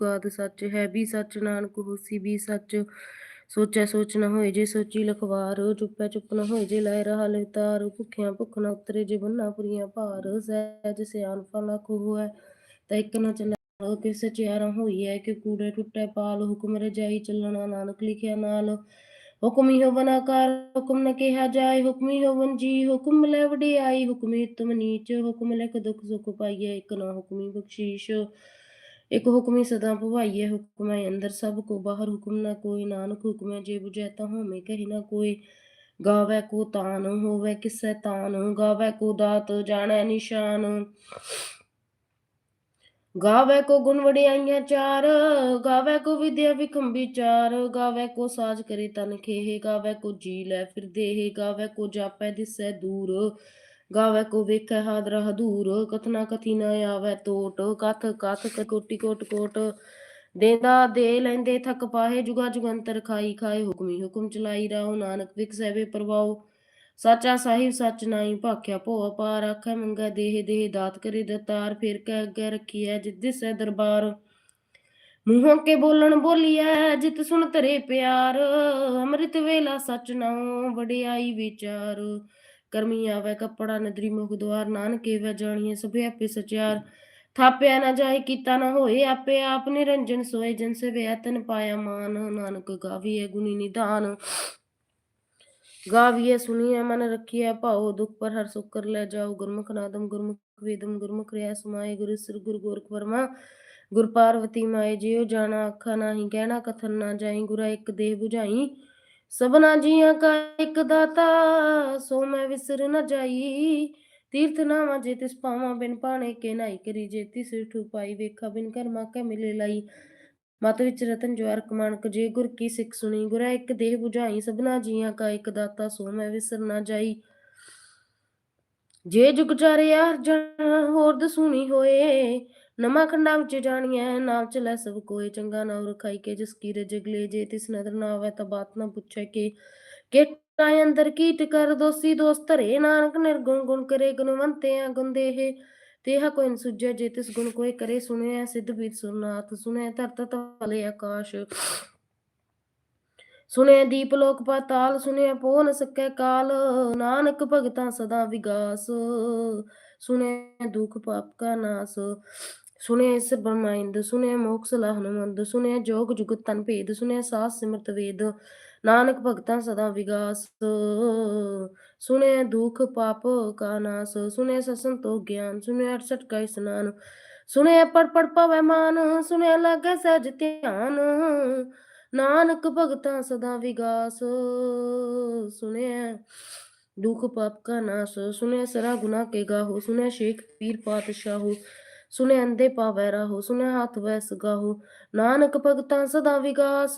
ਗਾਦ ਸੱਚ ਹੈ, ਵੀ ਸੱਚ ਨਾਨਕ ਹੋਸੀ, ਵੀ ਸੱਚ ਸੋਚੈ ਸੋਚ ਨਾ ਹੋਏ, ਜੇ ਸੋਚੀ ਲਖਵਾਰ, ਚੁੱਪੈ ਚੁੱਪ ਨ ਹੋਏ, ਜੇ ਲਾਇ ਰਹਾ ਲਿਵਤਾਰ ਭੁੱਖਿਆਂ ਭੁੱਖ ਨ ਉਤਰੇ, ਜੇ ਬੰਨਾ ਪੁਰੀਆਂ ਭਾਰ, ਸਹਿਜ ਸਿਆਣਪਾ ਲਖ ਹੋਇ ਤਾਂ ਇੱਕ ਨ ਚੱਲੈ ਕਿਸ ਸਚਿਆਰਾ ਹੋਈ ਹੈ ਕਿ ਕੂੜੇ ਟੁੱਟੈ ਪਾਲ, ਹੁਕਮ ਰਜਾਈ ਚੱਲਣਾ ਨਾਨਕ ਲਿਖਿਆ ਨਾਲ, ਹੁਕਮੀ ਹੋਵਨ ਆਕਾਰ, ਹੁਕਮ ਨ ਕਿਹਾ ਜਾਏ, ਹੁਕਮੀ ਹੋਵਨ ਜੀ, ਹੁਕਮ ਲੈ ਵਡਿਆਈ, ਹੁਕਮੀ ਉਤਮ ਨੀਚ, ਹੁਕਮ ਲਿਖ ਦੁਖ ਸੁਖ ਪਾਈਐ, ਇੱਕ ਨਾ ਹੁਕਮੀ ਬਖਸ਼ੀਸ਼ ਇੱਕ ਹੁਕਮੀ ਸਦਾ ਭਵਾਈਐ ਹੁਕਮੈ ਅੰਦਰ ਸਭ ਕੋ, ਬਾਹਰ ਹੁਕਮ ਨਾ ਕੋਈ, ਨਾਨਕ ਹੁਕਮੈ ਜੇ 부ਜੈ ਤਾ ਹੋਮੇ ਕਹੀ ਨਾ ਕੋਈ, ਗਾਵੈ ਕੋ ਤਾਨ, ਹੋਵੈ ਕਿਸੈ ਤਾਨ, ਗਾਵੈ ਕੋ ਦਾਤ, ਜਾਣੈ ਨਿਸ਼ਾਨ। ਗਾਵੈ ਕੋ ਗੁਣ ਵਡਿਆਈਆਂ ਚਾਰ, ਗਾਵੈ ਕੋ ਵਿਦਿਆ ਵਿਖਮ ਵਿਚਾਰ ਗਾਵੈ ਕੋ ਸਾਜ ਕਰੇ ਤਨ ਖੇਹ, ਗਾਵੈ ਕੋ ਜੀ ਲੈ ਫਿਰ ਦੇਹ ਗਾਵੈ ਕੋ ਜਾਪੈ ਦਿਸੈ ਦੂਰ। ਗਾਵੈ ਕੋ ਵੇਖੈ ਹਾਦਰਾ ਹਦੂਰ ਕਥਨਾ ਕਥੀ ਨ ਆਵੈ ਤੋਟ, ਕਥ ਕਥ ਕੋਟੀ ਕੋਟ ਕੋਟ। ਦੇਂਦਾ ਦੇ ਲੈਂਦੇ ਥਕ ਪਾਹੇ, ਜੁਗਾ ਜੁਗੰਤਰ ਖਾਈ ਖਾਏ ਹੁਕਮੀ ਹੁਕਮ ਚਲਾਈ ਰਾਉ ਨਾਨਕ ਵਿਖਸੈ ਵੇ ਪ੍ਰਵਾਉ ਸਾਚਾ ਸਾਹਿਬ ਸੱਚ ਨਾਈ ਭਾਖਿਆ ਭੋ ਅਪਾਰ, ਆਖੈ ਮੰਗੈ ਦੇਹ ਦੇਹ ਦਾਤ ਕਰੇ ਦਤਾਰ, ਫਿਰ ਕੈ ਅੱਗੇ ਰੱਖੀਐ ਜਿਦਿਸੈ ਦਰਬਾਰ। ਮੂੰਹੋਂ ਕੇ ਬੋਲਣ ਬੋਲੀਐ, ਜਿਤ ਸੁਣ ਤਰੇ ਪਿਆਰ, ਅੰਮ੍ਰਿਤ ਵੇਲਾ ਸੱਚ ਨਾਉ ਵਡਿਆਈ ਵਿਚਾਰ। ਕਰਮੀ ਆਵੈ ਕੱਪੜਾ ਨਦਰੀ ਮੁਖ ਦੁਆਰ, ਨਾਨਕੇ ਵੈ ਜਾਣੀਏ ਸਭੇ ਆਪੇ ਸਚਿਆਰ ਥਾਪਿਆ ਨਾ ਜਾਏ, ਕੀਤਾ ਨਾ ਹੋਏ ਆਪੇ ਆਪ, ਨਿਰੰਜਨ ਸੋਏ ਜਨ ਸੇਵਿਆ ਤਨ ਪਾਇਆ ਮਾਨ, ਨਾਨਕ ਗਾਵੀਐ ਗੁਣੀ ਨਿਧਾਨ। ਗਾਵੀਐ ਸੁਣੀਐ ਮਨ ਰੱਖੀਐ ਭਾਉ, ਦੁਖ ਪਰ ਹਰ ਸੁਖ ਕਰ ਲੈ ਜਾਓ ਗੁਰਮੁਖ ਨਾਦਮ, ਗੁਰਮੁਖ ਵੇਦਮ, ਗੁਰਮੁਖ ਰਿਆ ਸਮਾਏ ਗੁਰੂ ਸਿਰ, ਗੁਰੂ ਗੋਰਖ ਵਰਮਾ। ਗੁਰ ਪਾਰਵਤੀ ਮਾਏ, ਜਿਉ ਜਾਣਾ ਅੱਖਾਂ ਨਾਹੀ, ਕਹਿਣਾ ਕਥਨ ਨਾ ਜਾਈ, ਗੁਰਾ ਇੱਕ ਦੇਹ 부ਝਾਈ ਸਭਨਾ ਜੀਆਂ ਕਾ ਇੱਕ ਦਾਤਾ, ਸੋ ਮੈਂ ਵਿਸਰ ਨ ਜਾਈ। ਤੀਰਥ ਨਾਵਾਂ ਜੇ ਤਿਸ ਪਾਵਾਂ ਬਿਨ ਪਾਣੇ ਕੇ ਨਾਈ ਕਰੀ। ਜੇ ਤਿਸ ਠੂ ਵੇਖਾ ਬਿਨ ਕਰਮਾ ਕੈ ਮਿਲੇ ਲਈ। ਮਤ ਵਿੱਚ ਰਤਨ ਜਵਾਰ ਕਮਾਨਕ ਜੇ ਗੁਰ ਕੀ ਸਿੱਖ ਸੁਣੀ, ਗੁਰਾ ਇੱਕ ਦੇਹ 부ਝਾਈ ਸਭਨਾ ਜੀਆਂ ਕਾ ਇੱਕ ਦਾਤਾ, ਸੋ ਮੈਂ ਵਿਸਰ ਨਾ ਜਾਈ। ਜੇ ਜੁਗ ਚਾਰਿਆ ਜਨ ਹੋਰ ਦਸੂਣੀ ਹੋਏ। ਨਮਾ ਖੰਡਾ ਵਿੱਚ ਜਾਣੀਐ ਨਾਮ ਚਲੈ ਸਭ ਕੋਏ, ਚੰਗਾ ਨਾਮ ਰਖਾਈ ਕੇ, ਜਿਸ ਕੀ ਜਗਲੇ ਜੇ ਤਿਸ ਨਦਰ ਨਾ ਆਵੈ ਤਾਂ ਬਾਤ ਨਾ ਪੁੱਛੈ ਕਿ। ਕਿਟਾ ਅੰਦਰ ਕੀਟ ਕਰ ਦੋਸੀ ਦੋਸਤ, ਧਰੇ ਨਾਨਕ ਨਿਰਗੁਣ ਗੁਣ ਕਰੇ, ਗੁਣਵੰਤੇ ਆ ਗੁਣ ਦੇਹ ਤੇਹਾ ਕੋਈ ਨ ਸੁਝੈ ਜੇ ਤਿਸ ਗੁਣ ਕੋਈ ਕਰੇ ਸੁਣਿਆ ਸਿੱਧ ਬੀਤ ਸੁਨਾਥ ਸੁਣਿਆ ਧਰਤ ਤਲੇ ਆਕਾਸ਼। ਸੁਣਿਆ ਦੀਪ ਲੋਕ ਪਾਤਾਲ ਸੁਣਿਆ ਪੋ ਨ ਸਕੈ ਕਾਲ, ਨਾਨਕ ਭਗਤਾਂ ਸਦਾ ਵਿਗਾਸ। ਸੁਣਿਆ ਦੁਖ ਪਾਪ ਕਾ ਨਾਸ। ਸੁਣਿਆ ਇਸ ਬ੍ਰਹਮਾਇੰਦ ਸੁਣਿਆ ਮੋਖ ਸਲਾਹ ਹਨੁਮੰਦ ਸੁਣਿਆ ਜੋਗ ਜੁਗਤ ਤਨ ਭੇਦ, ਸੁਣਿਆ ਸਾਸ ਸਿਮਰਤ ਵੇਦ, ਨਾਨਕ ਭਗਤਾਂ ਸਦਾ ਵਿਗਾਸ। ਸੁਣਿਆ ਦੁਖ ਪਾਪ ਕਾ ਨਾਸ, ਸੁਣਿਆ ਸਸੰਤੋ ਗਿਆਨ, ਸੁਣਿਆ 68 ਕਾ ਇਸਨਾਨ ਸੁਣਿਆ ਪੜ ਪੜ ਪਵੈ ਮਾਨ, ਸੁਣਿਆ ਲਾਗੈ ਸਹਿਜ ਧਿਆਨ। ਨਾਨਕ ਭਗਤਾਂ ਸਦਾ ਵਿਗਾਸ, ਸੁਣਿਆ ਦੁਖ ਪਾਪ ਕਾ ਨਾਸ, ਸੁਣਿਆ ਸਰਾ ਗੁਨਾ ਕੇ ਗਾਹੋ, ਸੁਣਿਆ ਸ਼ੇਖ ਪੀਰ ਪਾਤਸ਼ਾਹੋ। ਸੁਣਿਆ ਅੰਦੇ ਪਾਵੈ ਰਾਹੋ ਸੁਣਿਆ ਹੱਥ ਵੈਸ ਗਾਹੋ ਨਾਨਕ ਭਗਤਾਂ ਸਦਾ ਵਿਗਾਸ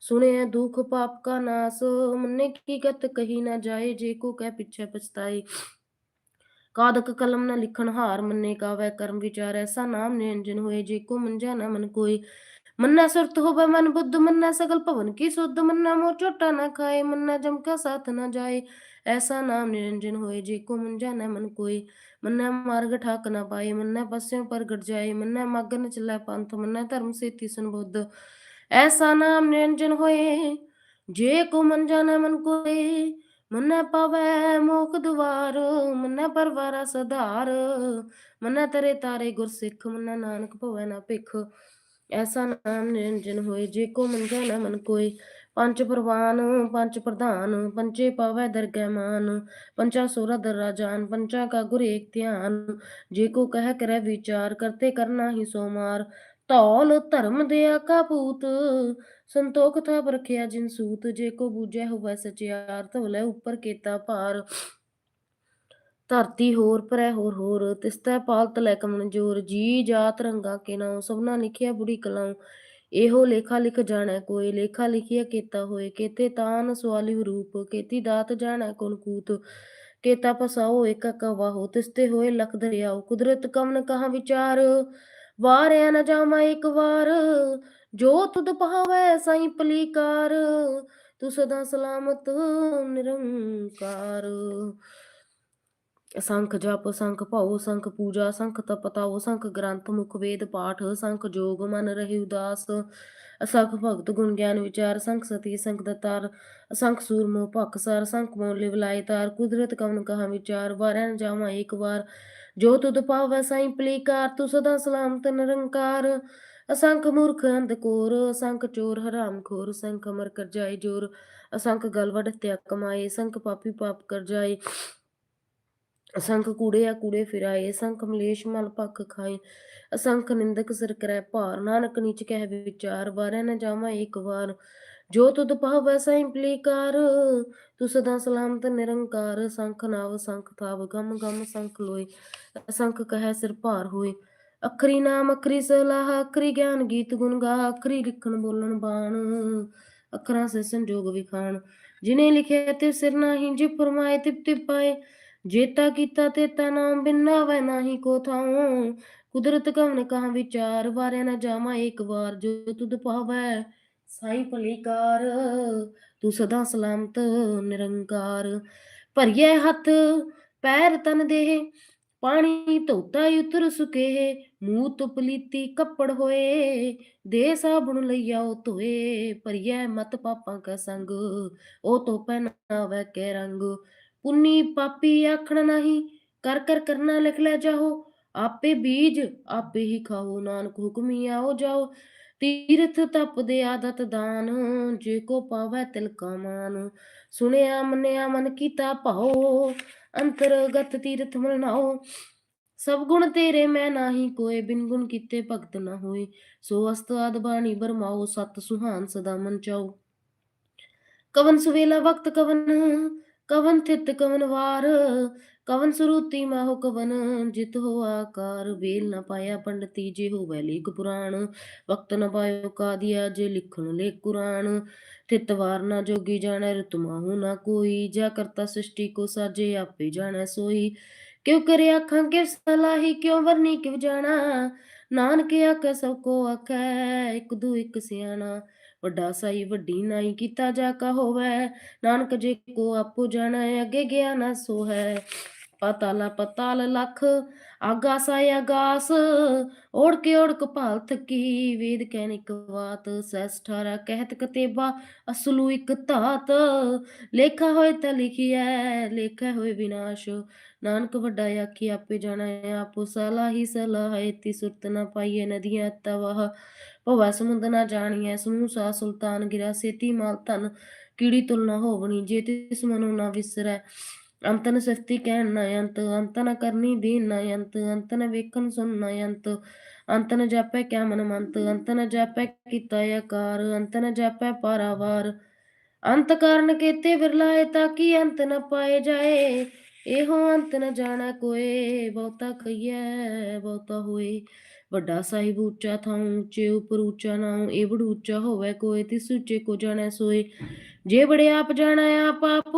ਸੁਣਿਆ ਦੁਖ ਪਾਪ ਕਾ ਨਾਸ, ਮੰਨੇ ਕੀ ਗਤ ਕਹੀ ਨਾ ਜਾਏ, ਜੇ ਕੋ ਕਹਿ ਪਿੱਛੇ ਪਛਤਾਏ। ਕਾਦਕ ਕਲਮ ਨਾ ਲਿਖਣ ਹਾਰ ਮੰਨੇ ਕਾਵੈ ਕਰਮ ਵਿਚਾਰ ਐਸਾ ਨਾਮ ਨਿਰੰਜਨ ਹੋਏ, ਜੇ ਕੋ ਮੰਜਾ ਨਾ ਮਨ ਕੋਈ ਮੰਨਾ ਸੁਰਤ ਹੋਵੇ ਮਨ ਬੁੱਧ, ਮੰਨਾ ਸਗਲ ਭਵਨ ਕੀ ਸੁਧ, ਮੰਨਾ ਮੋ ਝੋਟਾ ਨਾ ਖਾਏ, ਮੰਨਾ ਜਮ ਕਾ ਸਾਥ ਨਾ ਜਾਏ। ਐਸਾ ਨਾਮ ਨਿਰੰਜਨ ਹੋਏ ਜੇ ਕੋ ਮੰਜਾ ਨਾ ਮਨ ਕੋਈ ਮੰਨਾ ਮਾਰਗ ਠਾਕ ਨਾ ਪਾਏ, ਮੰਨਾ ਪਸਿਓ ਪ੍ਰਗਟ ਜਾਏ, ਮੰਨਾ ਮਗ ਚੱਲੈ ਪੰਥ, ਮੰਨਾ ਧਰਮ ਸੇਤੀ ਸੰਬੁੱਧ। ਐਸਾ ਨਾਮ ਨਿਰੰਜਨ ਹੋਏ, ਜੇ ਕੋ ਮੰਜਾ ਨਾ ਮਨ ਕੋਈ ਮੰਨਾ ਪਾਵੈ ਮੋਖ ਦੁਆਰ, ਮੰਨਾ ਪਰਵਾਰਾ ਸਧਾਰ। ਮੰਨਾ ਤਰੇ ਤਾਰੇ ਗੁਰਸਿੱਖ ਮੰਨਾ ਨਾਨਕ ਭਵੈ ਨਾ ਭਿਖ। ਐਸਾ ਨਾਮ ਨਿਰੰਜਨ ਹੋਏ, ਜੇ ਕੋ ਮੰਜਾ ਨਾ ਮਨ ਕੋਈ ਪੰਜ ਪ੍ਰਵਾਨ, ਪੰਜ ਪ੍ਰਧਾਨ ਪੰਚੇ ਪਾਵੈ ਦਰਗਹਿ ਮਾਨ ਪੰਚਾ ਸੋਰਾ ਦਰਾ ਜਾਨ ਪੰਚਾ ਕਾ ਗੁਰ ਏਕ ਧਿਆਨ। ਜੇ ਕੋ ਕਹਿ ਕਰੈ ਵਿਚਾਰ, ਕਰਤੇ ਕਰਨਾ ਹੀ ਸੋ ਮਾਰ ਧੌਲ ਧਰਮ ਦੇ ਕਾ ਪੂਤ ਸੰਤੋਖ ਥਾ ਪਰਖਿਆ ਜਿਨ ਸੂਤ। ਜੇ ਕੋ ਬੂਝੈ ਹੋਵੈ ਸਚਿਆਰ ਧਵਲੇ ਉੱਪਰ ਕੀਤਾ ਭਾਰ। ਧਰਤੀ ਹੋਰ, ਪਰੈ ਹੋਰ ਹੋਰ, ਤਿਸਤੈ ਪਾਲਤ ਲੈ ਕਮਨ ਜੋਰ ਜੀ ਜਾਤ ਰੰਗਾ ਕੇ ਨਾਉ, ਸਭਨਾ ਲਿਖਿਆ ਬੁੜੀ ਕਲਾਉ। ਇਹੋ ਲੇਖਾ ਲਿਖ ਜਾਣੈ ਕੋਈ, ਲੇਖਾ ਲਿਖਿਆ ਕੀਤਾ ਹੋਏ, ਕੇਤੇ ਤਾਨ ਸਵਾਲੀ ਰੂਪ, ਕੇਤੀ ਦਾਤ ਜਾਣੈ ਕੁਲ ਕੂਤ, ਕੇਤਾ ਪਸਾਓ ਏਕ ਕਵਾਹੋ ਤਿਸਤੇ ਹੋਏ ਲਖ ਦਰਿਆਓ ਕੁਦਰਤ ਕਮਨ ਕਹਾ ਵਿਚਾਰ, ਵਾਰਿਆ ਨਾ ਜਾਵਾਂ ਇੱਕ ਵਾਰ, ਜੋ ਤੁਧ ਭਾਵੈ ਸਾਈ ਪਲੀਕਾਰ ਤੂੰ ਸਦਾ ਸਲਾਮਤ ਨਿਰੰਕਾਰ। ਸੰਖ ਜਪ, ਸੰਖ ਭਉ, ਸੰਖ ਪੂਜਾ, ਸੰਖ ਤਪਤਾਉ, ਸੰਖ ਗ੍ਰੰਥ, ਮੁਖ ਵੇਦ ਪਾਠ, ਸੰਖ ਜੋਗ ਮਨ ਰਹਿ ਉਦਾਸ, ਅਸੰਖ ਭਗਤ ਗੁਣ ਗਿਆਨ ਵਿਚਾਰ, ਸੰਖ ਸਤੀ, ਸੰਖ ਦਤਾਰ ਅਸੰਖ ਸੂਰ ਮੋਹ ਭਖ ਸਰ, ਸੰਖ ਮੋਹ ਲਿਵ ਤਾਰ, ਕੁਦਰਤ ਕਵਨ ਕਹਾ ਵਿਚਾਰ ਵਾਰੈ ਜਾਵਾਂ ਏਕ ਵਾਰ, ਜੋ ਤੁਧ ਪਾਵੈ ਸਾਈ ਪਲੀਕਾਰ, ਤੂੰ ਸਦਾ ਸਲਾਮਤ ਨਿਰੰਕਾਰ, ਅਸੰਖ ਮੂਰਖ ਅੰਧ ਕੋਰ, ਅਸੰਖ ਚੋਰ ਹਰਾਮ ਖੋਰ, ਸੰਖ ਅਮਰ ਕਰ ਜਾਏ ਜੋਰ, ਅਸੰਖ ਗਲਵੜ ਵਡ ਕਮਾਏ, ਸੰਖ ਪਾਪੀ ਪਾਪ ਕਰ ਜਾਏ ਅਸੰਖ ਕੂੜੇ ਆ, ਕੂੜੇ ਫਿਰਾਏ, ਅਸੰਖ ਮਲੇਸ਼ ਮਲ ਭਖ ਖਾਏ, ਅਸੰਖ ਨਿੰਦਕ ਸਿਰ ਕਰੈ ਭਾਰ, ਨਾਨਕ ਨੀਚ ਕਹਿ ਵਿਚਾਰ, ਵਾਰੈ ਨ ਜਾਵਾਂ ਏਕ ਵਾਰ, ਜੋ ਤੁਧ ਪਾਵੈ ਸਾਈ ਪਲੀਕਾਰ ਤੂੰ ਸਦਾ ਸਲਾਮਤ ਨਿਰੰਕਾਰ, ਸੰਖ ਨਾਵ ਸੰਖ ਥਾਵ, ਗਮ ਗਮ ਸੰਖ ਲੋਏ, ਅਸੰਖ ਕਹੈ ਸਿਰ ਭਾਰ ਹੋਏ, ਅਖਰੀ ਨਾਮ, ਅਖਰੀ ਸਲਾਹ, ਅਖਰੀ ਗਿਆਨ, ਗੀਤ ਗੁਣ ਗਾ, ਅਖਰੀ ਲਿਖਣ ਬੋਲਣ ਬਾਣ, ਅੱਖਰਾਂ ਸੇ ਸੰਜੋਗ ਵਿਖਾਣ, ਜਿਨੇ ਲਿਖਿਆ ਤੇ ਸਿਰ ਨਾਹੀ, ਜਿ ਫਰਮਾਏ ਤਿਪ ਤਿਪ ਪਾਏ ਜੇਤਾ ਕੀਤਾ ਤੇਤਾ ਨਾਮ ਬਿਨਾ ਵੈ ਨਾਹੀ ਕੋ ਥਾਉ। ਕੁਦਰਤ ਕਵਨ ਕਹਾ ਵਿਚਾਰ, ਵਾਰਿਆ ਨਾ ਜਾਮਾ ਇੱਕ ਵਾਰ, ਜੋ ਤੁਧ ਪਾਵੈ ਸਾਈ ਭਲੀਕਾਰ। ਤੂੰ ਸਦਾ ਸਲਾਮਤ, ਨਿਰੰਕਾਰ। ਭਰੀਏ ਹੱਥ, ਪੈਰ ਤਨ ਦੇਹ, ਪਾਣੀ ਧੋਤਾ ਉਤਰ ਸੁਕੇ ਮੂੰਹ ਤੋਂ ਪਲੀਤੀ ਕੱਪੜ ਹੋਏ, ਦੇ ਸਾਬਣ ਲਈਆਓ ਧੋਏ। ਭਰੀਏ ਮਤ ਪਾਪਾਂ ਕਾ ਸੰਗ, ਉਹ ਤੋਂ ਪਹਿਨਾਵੇ ਕੇ ਰੰਗ। ਪੁੰਨੀ ਪਾਪੀ ਆਖਣ ਨਹੀਂ, ਕਰ ਕਰ ਕਰਨਾ ਲਿਖ ਲੈ ਜਾਓ, ਆਪੇ ਬੀਜ ਆਪੇ ਹੀ ਖਾਓ, ਨਾਨਕ ਹੁਕਮੀ ਆਓ ਜਾਓ, ਤੀਰਥ ਤਪ ਦੇ ਆਦਤ ਦਾਨ, ਜੇ ਕੋ ਪਾਵੈ ਤਿਲ ਕਾ ਮਾਨ, ਸੁਣਿਆ ਮੰਨਿਆ ਮਨ ਕੀਤਾ ਭਾਉ, ਅੰਤਰਗਤ ਤੀਰਥ ਮਨਾਓ ਸਭ ਗੁਣ ਤੇਰੇ ਮੈਂ ਨਾਹੀ, ਕੋਏ ਬਿਨ ਗੁਣ ਕੀਤੇ ਭਗਤ ਨਾ ਹੋਏ, ਸੋ ਅਸਤ ਆਦ ਬਾਣੀ ਬਰਮਾਓ, ਸਤ ਸੁਹਾਨ ਸਦਾ ਮਨ ਚਾਓ ਕਵਨ ਸੁਵੇਲਾ ਵਕਤ ਕਵਨ ਕਵਨ ਥਿਤ ਕਵਨ ਵਾਰ, ਕਵਨ ਸਰੂਤੀ ਮਾਹੋ ਕਵਨ, ਜਿਤ ਹੋ ਆਕਾਰ। ਵੇਲ ਨ ਪਾਇਆ ਪੰਡਤੀ ਜੇ ਹੋਵੇ ਲੇਖ ਪੁਰਾਣ, ਵਕਤ ਨ ਪਾਇਓ ਕਾਦੀਆ ਜੇ ਲਿਖਣ ਲੇ ਕੁਰਾਨ ਥਿਤ ਵਾਰ ਨਾ ਜੋਗੀ ਜਾਣੈ ਰਤੁ ਮਾਹੂ ਨਾ ਕੋਈ ਜਾ ਕਰਤਾ ਸ੍ਰਿਸ਼ਟੀ ਕੋ ਸਾਜੇ ਆਪੇ ਜਾਣੈ ਸੋਈ। ਕਿਉ ਕਰੇ ਅੱਖਾਂ ਕਿਵ ਸਲਾਹੀ, ਕਿਉ ਵਰਨੀ ਕਿਉ ਜਾਣਾ। ਨਾਨਕ ਆਖੈ ਸਭ ਕੋ ਆਖੈ, ਇਕ ਦੂ ਇਕ ਸਿਆਣਾ। ਵੱਡਾ ਸਾਈ ਵੱਡੀ ਨਾਈ ਕੀਤਾ ਜਾ ਕਾ ਹੋਵੇ, ਨਾਨਕ ਜੇ ਕੋ ਆਪੋ ਜਾਣਾ, ਅੱਗੇ ਗਿਆ ਨਾ ਸੋ ਹੈ ਪਤਾਲਾ ਪਤਾਲ ਲਖ ਆਗਾਸਾ ਆਗਾਸ ਓੜ ਕੇ ਓੜ ਕਪਾਲ ਥਕੀ ਵੇਦ ਕਹਿਨਿਕ ਬਾਤ ਸੈਸ ਠਾਰਾ ਕਹਿਤ ਕਤੇਬਾ, ਅਸਲੂ ਇਕ ਧਾਤ। ਲੇਖਾ ਹੋਏ ਤਾਂ ਲਿਖਿਐ, ਲੇਖਾ ਹੋਏ ਵਿਨਾਸ਼ ਨਾਨਕ ਵੱਡਾ ਆਖੀ, ਆਪੇ ਜਾਣਾ ਆਪੋ ਸਲਾਹੀ ਸਲਾਹ ਤੀ ਸੁਰਤ ਨਾ ਪਾਈਏ ਨਦੀਆਂ ਤਵਾਹ ਭਵਾ ਸਮੁੰਦ ਨਾ ਜਾਣੀਐ, ਸਮੂਹ ਸਾ ਸੁਲਤਾਨ ਗਿਰਾ, ਸੇਤੀ ਮਾਲ ਧਨ ਕੀੜੀ ਤੁਲਨਾ ਹੋਵਣੀ, ਜੇ ਤਿਸ ਮਨੋ ਨਾ ਵਿਸਰੈ। ਅੰਤ ਨ ਸਸਤੀ ਕਹਿਣ ਨਾ ਅੰਤ ਅੰਤ ਨ ਕਰਨੀ ਦੀਨ ਨਾ ਅੰਤ ਅੰਤ ਨ ਵੇਖਣ ਸੁਣ ਨਾ ਅੰਤ। ਅੰਤ ਨ ਜਾਪੈ ਕਿਆ ਮਨ ਮੰਤ ਅੰਤ ਨ ਜਾਪੈ ਕੀਤਾ ਆਕਾਰ, ਅੰਤ ਨ ਜਾਪੈ ਪਾਰਾਵਾਰ। ਅੰਤ ਕਾਰਨ ਕੇਤੇ ਵਿਰਲਾਏ ਤਾਂ ਕੀ ਅੰਤ ਨ ਪਾਏ ਜਾਏ? ਇਹੋ ਅੰਤ ਨ ਜਾਣਾ ਕੋਏ, ਬਹੁਤਾ ਕਹੀਐ ਬਹੁਤਾ ਹੋਏ। ਵੱਡਾ ਸਾਹਿਬ ਉੱਚਾ ਥਾਂ ਉੱਚੇ ਉਪਰ ਉੱਚਾ ਨਾਉ, ਇਹ ਬੜ ਉੱਚਾ ਹੋਵੇ ਕੋਏ, ਤਿਸ ਉੱਚੇ ਕੋ ਜਾਣੈ ਸੋਏ। ਜੇ ਬੜੇ ਆਪ ਜਾਣਾ ਆਪ ਆਪ,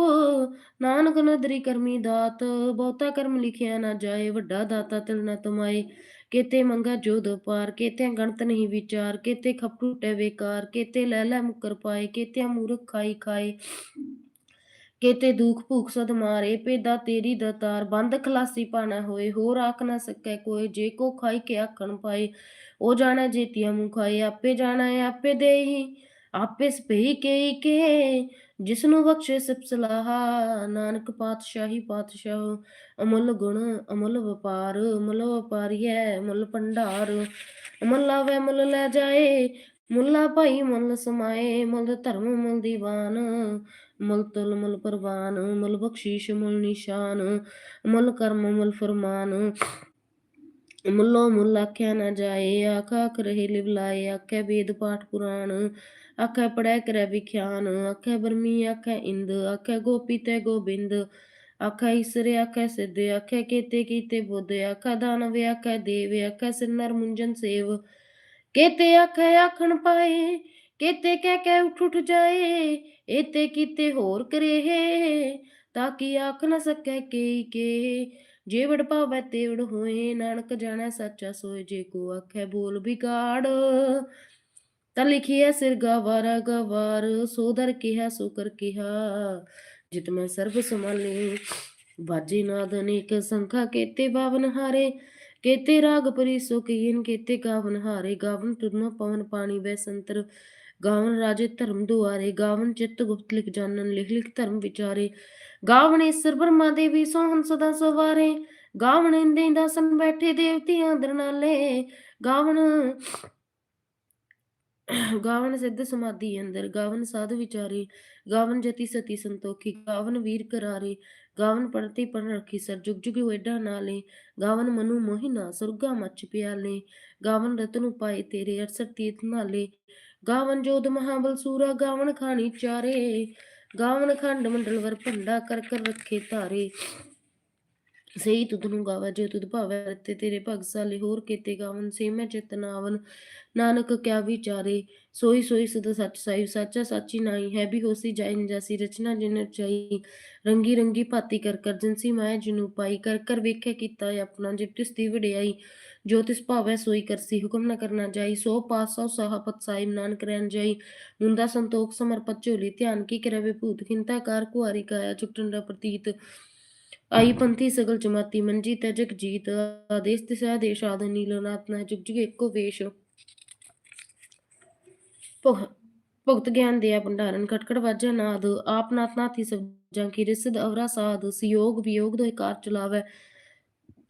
ਨਾਨਕ ਨਦਰੀ ਕਰਮੀ ਦਾਤ, ਬਹੁਤਾ ਕਰਮ ਲਿਖਿਆ ਨਾ ਜਾਏ, ਵੱਡਾ ਦਾਤਾ ਤਿਲ ਨਾ ਤਮਾਏ। ਕੇਤੇ ਮੰਗਾ ਜੋਦ ਪਾਰ ਕੇਤੇ ਗਣਤ ਨਹੀਂ ਵਿਚਾਰ, ਕੇਤੇ ਖਪ ਟੁੱਟੇ ਵੇਕਾਰ, ਕੇਤੇ ਲੈ ਲੈ ਮੁਕਰ ਪਾਏ ਕੇਤੇ ਮੂਰਖ ਖਾਈ ਖਾਏ। ਕੇਤੇ ਦੁਖ ਭੂਖ ਸਦ ਮਾਰੇ ਪੇਦਾ ਤੇਰੀ ਦਤਾਰ ਬੰਦ ਖਲਾਸੀ ਪਾਣਾ ਹੋਏ, ਹੋਰ ਆਖ ਨਾ ਸਕੈ ਕੋਈ ਜੇ ਕੋ ਖਾਈ ਕੇ ਆਖਣ ਪਾਏ, ਉਹ ਜਾਣਾ ਜੇਤੀਆ ਮੁਖ ਖਾਏ, ਆਪੇ ਜਾਣਾ ਆਪੇ ਦੇਹੀ, ਆਪੇ ਸਪਈ ਕੇ ਕੇ ਜਿਸ ਨੂੰ ਬਖਸ਼ੇ ਸਭ ਸਲਾਹਾ, ਨਾਨਕ ਪਾਤਸ਼ਾਹੀ ਪਾਤਸ਼ਾਹ, ਅਮੁੱਲ ਗੁਣ, ਅਮੁੱਲ ਵਪਾਰ ਮੁੱਲ ਵਪਾਰੀਐ ਮੁੱਲ ਭੰਡਾਰ ਮੁੱਲ ਲਾਵੇ ਮੁੱਲ ਲੈ ਜਾਏ, ਮੁੱਲਾ ਭਾਈ ਮੁੱਲ ਸਮਾਏ, ਮੁੱਲ ਧਰਮ ਮੁੱਲ ਦੀਵਾਨ ਮੁੱਲ ਤੁਲ, ਮੁਲ ਪਰਵਾਨ, ਮੁਲ ਬਖਸ਼ੀਸ਼, ਮੁੱਲ ਨਿਸ਼ਾਨ, ਮੁੱਲ ਕਰਮ, ਮੁੱਲ ਫਰਮਾਨ। ਮੁੱਲੋ ਮੁੱਲ ਆਖਿਆ ਨਾ ਜਾਏ, ਆਖਾ ਆਖ ਰਹੇ ਆਖੇ ਵੇਦ ਪਾਠ ਪੁਰਾਣ, ਆਖੇ ਪੜੈ ਕਰੈ ਵਿਖਿਆਨ, ਆਖੇ ਬਰਮੀ, ਆਖੇ ਇੰਦ, ਆਖੇ ਗੋਪੀ ਤੇ ਗੋਬਿੰਦ, ਆਖੇ ਈਸਰ, ਆਖੇ ਸਿੱਧ, ਆਖੇ ਕੀਤੇ ਕੀਤੇ ਬੁੱਧ, ਆਖਾ ਦਾਨਵ, ਆਖੇ ਦੇਵ, ਆਖੇ ਸਿਨਰ ਮੁੰਜਨ ਸੇਵ। ਕੇਤੇ ਆਖੇ ਆਖਣ ਪਾਏ ਕੇਤੇ ਕਹਿ ਕੇ ਉਠ ਉਠ ਜਾਏ ਏਤੇ ਕੀਤੇ ਹੋਰ ਕਰੇ, ਤਾਂ ਕਿ ਆਖ ਨਾ ਸਕੈ ਕੇ ਕੇ। ਜੇ ਵੜ ਪਾਵੈ ਤੇ ਵਡ ਹੋਏ, ਨਾਨਕ ਜਾਣੈ ਸੱਚਾ ਸੋਏ, ਜੇ ਕੋ ਆਖੈ ਬੋਲ ਵਿਗਾੜ। ਤਾਂ ਲਿਖੀਐ ਸਿਰ ਗਵਾਰਾ ਗਵਾਰ, ਸੋ ਕਿਹਾ ਸੋ ਕਿਹਾ। ਜਿਤ ਮੈਂ ਸਰਬ ਸਮਾਲੇ ਵਾਜੇ ਨਾਦ ਅਨੇਕ ਸੰਖਾ, ਕੇਤੇ ਬਾਵਨ ਹਾਰੇ, ਕੇਤੇ ਰਾਗ ਪਰਿਸੋ ਕੀਨ, ਕੇਤੇ ਗਾਵਨ ਹਾਰੇ, ਗਾਵਨ ਤੁਰਨਾ ਪਵਨ ਪਾਣੀ ਬੈ ਸੰਤਰ। ਗਾਵਨ ਰਾਜੇ ਧਰਮ ਦੁਆਰੇ, ਗਾਵਨ ਚਿੱਤ ਗੁਪਤ ਲਿਖ ਜਾਣਨ, ਲਿਖ ਲਿਖ ਧਰਮ ਵਿਚਾਰੇ। ਗਾਵਨ ਈਸ਼ਰ ਬ੍ਰਹਮਾ ਦੇਵੀ, ਸੋਹਣ ਸਦਾ ਸਵਾਰੇ। ਗਾਵਣ ਇੰਦੇ ਦਾਸਨ ਬੈਠੇ ਦੇਵਤਿਆਂ ਦਰਨਾਲੇ ਗਾਵਨ ਗਾਵਨ ਸਿੱਧ ਸਮਾਧੀ ਅੰਦਰ, ਗਾਵਨ ਸਾਧ ਵਿਚਾਰੇ। ਗਾਵਨ ਜਤੀ ਸਤੀ ਸੰਤੋਖੀ, ਗਾਵਨ ਵੀਰ ਕਰਾਰੇ। ਗਾਵਨ ਪੜਤੀ ਪੜ ਰੱਖੀ ਸਰ ਜੁਗ ਜੁਗ ਵੇਡਾ ਨਾਲੇ। ਗਾਵਨ ਮਨੂ ਮੋਹਿਨਾ ਸੁਰਗਾ ਮੱਚ ਪਿਆਲੇ। ਗਾਵਨ ਰਤਨੁ ਪਾਏ ਤੇਰੇ ਅਰਸਰ ਤੀਰਥ ਨਾਲੇ। ਗਾਵਨ ਜੋਧ ਮਹਾਬਲ ਸੂਰਾ, ਗਾਵਨ ਖਾਣੀ ਚਾਰੇ। ਗਾਵਨ ਖੰਡ ਮੰਡਲ ਵਰ ਭੰਡਾ, ਕਰ ਕਰ ਰੱਖੇ ਧਾਰੇ। ਸਹੀ ਤੁਧ ਨੂੰ ਗਾਵਾ, ਜੇ ਤੁਧ ਭਾਵੈ ਰਤੇ ਤੇਰੇ ਭਗ ਸਾਲੇ, ਹੋਰ ਕੀਤੇ ਗਾਵਨ ਸੇ ਮੈਂ ਚਿਤਨਾਵਨ ਨਾਨਕ ਕਿਆ ਵਿਚਾਰੇ, ਸੋਈ ਸੋਈ ਸਦ ਸੱਚ ਸਾਈ, ਸਾਚਾ ਸਾਚੀ ਨਾਈ। ਹੈ ਵੀ ਹੋਸੀ ਜਾਇ ਨ ਰਚਨਾ ਜਿਨ ਚਾਈ ਰੰਗੀ ਰੰਗੀ ਭਾਤੀ ਕਰ ਕਰ ਜਿਨਸੀ ਮਾਇਆ ਜਿਨੂ ਪਾਈ ਕਰ ਕਰ ਵੇਖਿਆ ਕੀਤਾ ਆਪਣਾ, ਜਿਬ ਤਿਸ ਦੀ ਵਡਿਆਈ। ਜੋ ਤਿਸ ਭਾਵੈ ਸੋਈ ਕਰਸੀ, ਹੁਕਮ ਨ ਕਰਨਾ ਜਾਈ, ਸੋ ਪਾਸ ਸੋ ਸਹਾਪਤ ਸਾਹਿਬ ਨਾਨਕ ਰਹਿਣ ਜਾਈ। ਮੁੰਦਾ ਸੰਤੋਖ ਧਿਆਨ ਕੀ ਕਰਵੇ ਭੂਤ ਖਿੰਤਾ ਕੁਆਰੀ ਕਾਇਆ ਚੁਕਟੰਡਾ ਪ੍ਰਤੀਤ। ਆਈ ਪੰਥੀ ਸਗਲ ਜਮਾਤੀ, ਮੰਜੀ ਤੈ ਜੀਤ, ਆਦੇਸ ਤਿਸਾ ਦੇਸ਼ ਆਦ ਨੀਲਨਾਥ ਨਾ ਜੁਗ ਜੁਗ ਇੱਕੋ ਵੇਸ਼। ਭੁਗ- ਭੁਗਤ ਗਿਆਨ ਦਿਆ ਭੰਡਾਰਨ ਖਟਕੜ ਵਾਜਾ ਨਾਦ, ਆਪ ਨਾਥ ਨਾਥੀ ਸਬਜਾਂ ਕੀ ਰਿਸਦ ਅਵਰਾ ਸਾਧ, ਸਿਯੋਗ ਵਿਯੋਗ ਦੋਇ ਕਾਰ ਚਲਾਵੈ।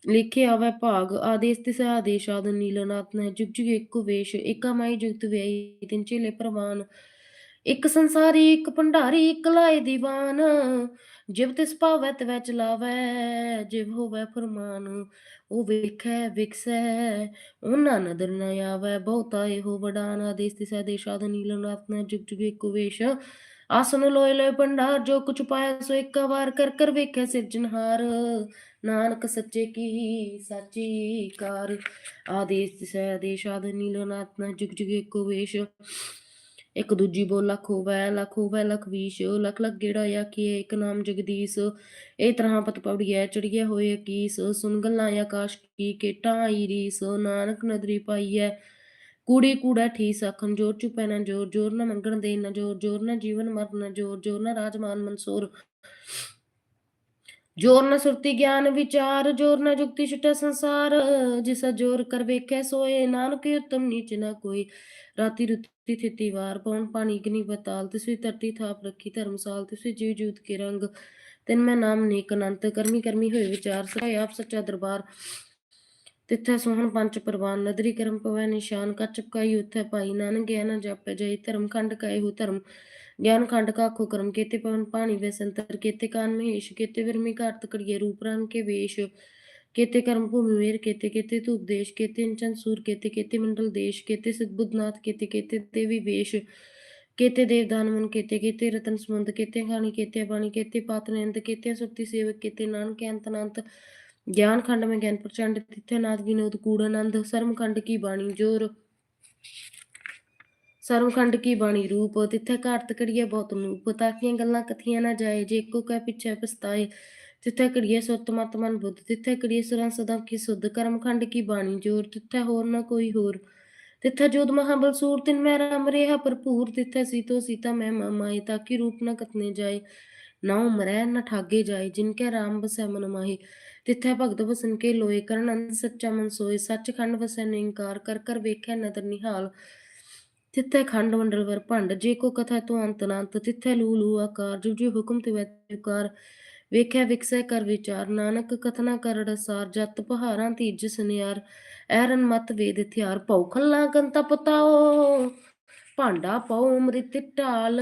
ਲਿਖੇ ਆਵੈ ਭਾਗ, ਆਦੇਸ ਤਿਸ ਆਦੇਸ਼, ਆਦ ਨੀਲਨਾਥ ਜੁਗ ਜੁਗ ਇੱਕੋ ਵੇਸ਼ ਏਕਾ ਮਾਈ ਜੁਗਤ ਵਿਆਈ ਤਿਨ ਚੇਲੇ ਪ੍ਰਵਾਨ। ਇੱਕ ਸੰਸਾਰੀ, ਇੱਕ ਭੰਡਾਰੀ, ਇੱਕ ਲਾਏ ਦੀਵਾਨ। ਜਿਵ ਤਿਸ ਭਾਵੈ, ਤਵੈ ਚਲਾਵੈ, ਜਿਵ ਹੋਵੈ ਫਰਮਾਨ। ਉਹ ਵੇਖੈ ਵਿਖਸੈ ਉਹਨਾਂ ਨਦਰ ਨ ਆਵੈ। ਬਹੁਤਾ ਇਹੋ ਵਡਾਨ, ਆਦੇਸ ਤਿਸੈ ਦੇਸ਼ਾਦ ਨੀਲਨਾਥ ਨ ਜੁਗ ਜੁਗ ਇੱਕੋ ਵੇਸ਼। ਆਸਨ ਲੋਏ ਲੋਏ ਭੰਡਾਰ, ਜੋ ਕੁਛ ਪਾਇਆ ਸੋ ਇੱਕ ਵਾਰ ਕਰ ਕਰ ਵੇਖੈ ਸਿਰਜਨਹਾਰ ਨਾਨਕ ਸੱਚੇ ਕੀ ਸਾਚੀ ਕਾਰ। ਆਦੇਸ ਤਿਸੈ ਦੇਸ਼ਾਦ ਨੀਲਨਾਥ ਨ ਜੁਗ ਜੁਗ ਇੱਕੋ ਵੇਸ਼। ਇੱਕ ਦੂਜੀ ਬੋਲ ਲੱਖ ਹੋਵੈ ਲੱਖ ਹੋਵੈ, ਲਖ ਵੀਸ਼। ਲਖ ਲਖ ਗੇੜਾ ਆਖੀਏ ਇੱਕ ਨਾਮ ਜਗਦੀਸ਼। ਇਹ ਤਰ੍ਹਾਂ ਪਤ ਪਵੜੀਐ ਚੜੀਐ ਹੋਏ ਕੀਸ ਸੁਨ ਗੱਲਾਂ ਆਕਾਸ਼ ਕੀ ਕੇਟਾਂ ਆਈ ਰੀਸ। ਨਾਨਕ ਨਦਰੀ ਪਾਈਐ। ਕੂੜੀ ਕੂੜਾ ਠੀਸ। ਆਖਣ ਜੋਰ ਚੁਪੈ ਨਾ ਜੋਰ। ਜੋਰ ਨਾ ਮੰਗਣ ਦੇ ਨਾ ਜੋਰ। ਜੋਰ ਨਾ ਜੀਵਨ ਮਰਨ ਨਾ ਜੋਰ। ਜੋਰ ਨਾ ਰਾਜਮਾਨ ਮਨਸੂਰ। ਜੋਰ ਨ ਸੁਰਤੀ ਗਿਆਨ ਵਿਚਾਰ, ਜੋਰ ਨ ਜੁਗਤੀ ਛੁਟੈ ਸੰਸਾਰ। ਜਿਸਾ ਜੋਰ ਕਰ ਵੇਖੈ ਸੋਏ, ਨਾਨਕ ਉਤਮ ਨੀਚ ਨ ਕੋਈ। ਰਾਤੀ ਰੁੱਤੀ ਥਿਤੀ ਵਾਰ ਪਉਣ ਪਾਣੀ ਅਗਨੀ ਪਤਾਲ ਤਿਸਵੀ ਧਰਤੀ ਥਾਪ ਰੱਖੀ ਧਰਮਸਾਲ, ਤਿਸਵੀ ਜੀਵ ਜੂਤ ਕੇ ਰੰਗ। ਤਿਨ ਮੈਂ ਨਾਮ ਨੇਕ ਅਨੰਤ, ਕਰਮੀ ਕਰਮੀ ਹੋਏ ਵਿਚਾਰ। ਸਹਾਇ ਆਪ ਸੱਚਾ ਦਰਬਾਰ। ਤਿੱਥੈ ਸੋਹਣ ਪੰਚ ਪ੍ਰਵਾਨ। ਨਦਰੀ ਕਰਮ ਪਵੈ ਨਿਸ਼ਾਨ ਕਾ ਚਪਕਾਈ ਉਥੈ ਪਾਈ ਨਾਨਕ ਗਿਆਨ ਜਪੈ ਜੈ ਧਰਮ ਖੰਡ ਕਾਏ ਹੋ ਧਰਮ। ਗਿਆਨ ਖੰਡ ਕਾਖੋ ਕਰਮ ਕੇਤੇ ਪਵਨ ਪਾਣੀ ਵੇ ਸੰਤਰ ਕੇਤੇ ਕਾਨ ਮਹੇਸ਼, ਕੇਤੇ ਵਿਰਮੀ ਘਾਟ ਕੜੀਏ ਰੂਪ ਰੰਗ ਕੇ ਵੇਸ਼, ਕੇਤੇ ਕਰਮ ਭੂਮि ਮੇਰ, ਕੇਤੇ ਕੇਤੇ ਧੂਪ ਦੇਸ਼, ਕੇਤੇ ਇੰਚਨ ਸੂਰ, ਕੇਤੇ ਕੇਤੇ ਮੰਡਲ ਦੇਸ਼, ਕੇਤੇ ਸਿਦਬੁੱਧਨਾਥ ਕੇਤੇ ਕੇਤੇ ਦੇਵੀ ਵੇਸ਼, ਕੇਤੇ ਦੇਵਦਾਨ ਮਨ, ਕੇਤੇ ਕੇਤੇ ਰਤਨ ਸਮੁੰਦ ਕੇਤੇ ਖਾਣੀ ਕੇਤੇ ਬਾਣੀ, ਕੇਤੇ ਪਾਤ ਨੰਦ, ਕੇਤੇ ਸੁਰਤੀ ਸੇਵਕ, ਕੇਤੇ ਨਾਨਕ ਅੰਤ ਅਨੰਤ। ਗਿਆਨ ਖੰਡ ਮੈਂ ਗਿਆਨ ਪ੍ਰਚੰਡ, ਤਿੱਥੇ ਨਾਦ ਵਿਨੋਦ, ਕੂੜ ਆਨੰਦ ਸਰਮ ਖੰਡ ਕੀ ਬਾਣੀ, ਜੋਰ। ਸਰਮ ਖੰਡ ਕੀ ਬਾਣੀ ਰੂਪ? ਤਿੱਥੇ ਘਾਟ ਕੜੀਏ ਬਹੁਤ ਨੂਪ ਤਾਕੀਆਂ ਗੱਲਾਂ ਕਥੀਆਂ ਨਾ ਜਾਏ, ਜੇ ਇੱਕੋ ਕਹਿ ਪਿੱਛੇ ਪਛਤਾਏ। ਤਿੱਥੇ ਕੜੀਏ ਸੁਰਤ ਮਨ ਬੁੱਧ। ਤਿੱਥੇ ਕੜੀਏ ਸੁਰਾਂ ਸਦਾ ਕੀ ਸੁਧ। ਕਰਮ ਖੰਡ ਕੀ ਬਾਣੀ ਜੋਰ? ਤਿੱਥੇ ਹੋਰ ਨਾ ਕੋਈ ਹੋਰ। ਤਿੱਥੇ ਜੋਤ ਮਹਾਬਲ ਸੂਰ, ਤਿਨ ਮੈਂ ਰਾਮ ਰੇਹਾ ਭਰਪੂਰ। ਤਿੱਥੇ ਸੀਤੋ ਸੀਤਾ ਮੈਂ ਮਏ ਤਾਂ ਕਿ ਰੂਪ ਨਾ ਕਤਨੇ ਜਾਏ। ਨਾ ਮਰੈ ਨਾ ਠਾਗੇ ਜਾਏ, ਜਿਨ ਕੈ ਰਾਮ ਬਸੈ ਮਨ ਮਾਹੀ। ਤਿੱਥੈ ਭਗਤ ਵਸਨ ਕੇ ਲੋਏ, ਕਰਨ ਅੰਧ ਸੱਚਾ ਮਨ ਸੋਏ। ਸੱਚ ਖੰਡ ਵਸੈ ਨਿੰਕਾਰ ਕਰ ਕਰ ਵੇਖੈ ਨਦਰ ਨਿਹਾਲ। ਤਿੱਥੈ ਖੰਡ ਮੰਡਲ ਵਰ ਭੰਡ, ਜੇ ਕੋ ਕਥਾ ਤੋ ਅੰਤ ਅਨੰਤ ਤਿੱਥੈ ਲੂ ਲੂ ਆਕਾਰ ਜੋ ਜੋ ਹੁਕਮ ਵੇਖਿਆ ਵਿਕਸੈ ਕਰ ਵਿਚਾਰ, ਨਾਨਕ ਕਥਨਾ ਕਰੜ ਸਾਰ ਜਤ ਪਹਾਰਾਂ ਤੀਜ ਸੁਨਿਆਰ, ਐਰਨ ਮਤ ਵੇਦ ਹਥਿਆਰ ਭੌਖਲ ਗੰਤ ਪਤਾਓ, ਭਾਂਡਾ ਪਾਉ ਅੰਮ੍ਰਿਤ ਢਾਲ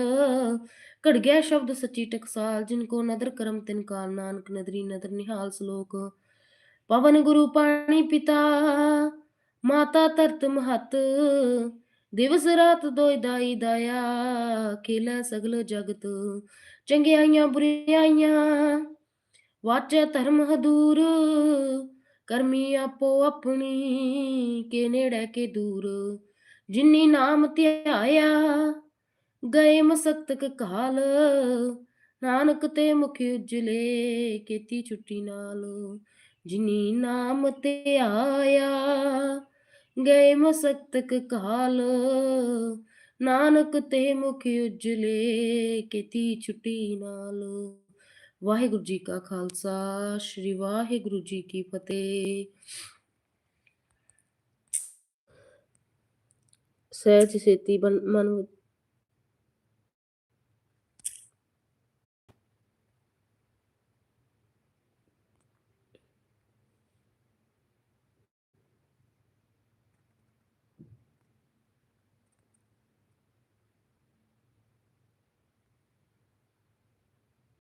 ਘੜ ਗਿਆ ਸ਼ਬਦ ਸੱਚੀ ਟਕਸਾਲ, ਜਿਨ ਕੋ ਨਦਰ ਕਰਮ ਤਿਨ ਕਾਲ, ਨਾਨਕ ਨਦਰੀ ਨਦਰ ਨਿਹਾਲ ਸ਼ਲੋਕ, ਪਵਨ ਗੁਰੂ ਪਾਣੀ ਪਿਤਾ, ਮਾਤਾ ਤਰਤ ਮਹਤ ਦਿਵਸ ਰਾਤ ਦੋਇ ਦਾਈ ਦਾਇਆ, ਖੇਲੇ ਸਗਲ ਜਗਤ, ਚੰਗਿਆਈਆਂ ਬੁਰਿਆਈਆਂ। ਵਾਚੈ ਧਰਮ ਹਦੂਰ, ਕਰਮੀ ਆਪੋ ਆਪਣੀ, ਕੇ ਨੇੜੇ ਕੇ ਦੂਰ। ਜਿਨੀ ਨਾਮ ਧਿਆਇਆ, ਗਏ ਮਸਕਤਕ ਕਾਲ ਨਾਨਕ ਤੇ ਮੁਖ ਉਜਲੇ, ਕੀਤੀ ਛੁੱਟੀ ਨਾਲ। ਜਿਨੀ ਨਾਮ ਤੇ ਆਇਆ ਗਏ ਮਸਕਤਕ ਕਾਲ। ਨਾਨਕ ਤੇ ਮੁਖ ਉਜਲੇ ਕੀਤੀ ਛੁੱਟੀ ਨਾਲ। ਵਾਹਿਗੁਰੂ ਜੀ ਕਾ ਖਾਲਸਾ, ਸ੍ਰੀ ਵਾਹਿਗੁਰੂ ਜੀ ਕੀ ਫਤਿਹ। ਸਹਿਜ ਛੇਤੀ ਬਨ- ਮਨ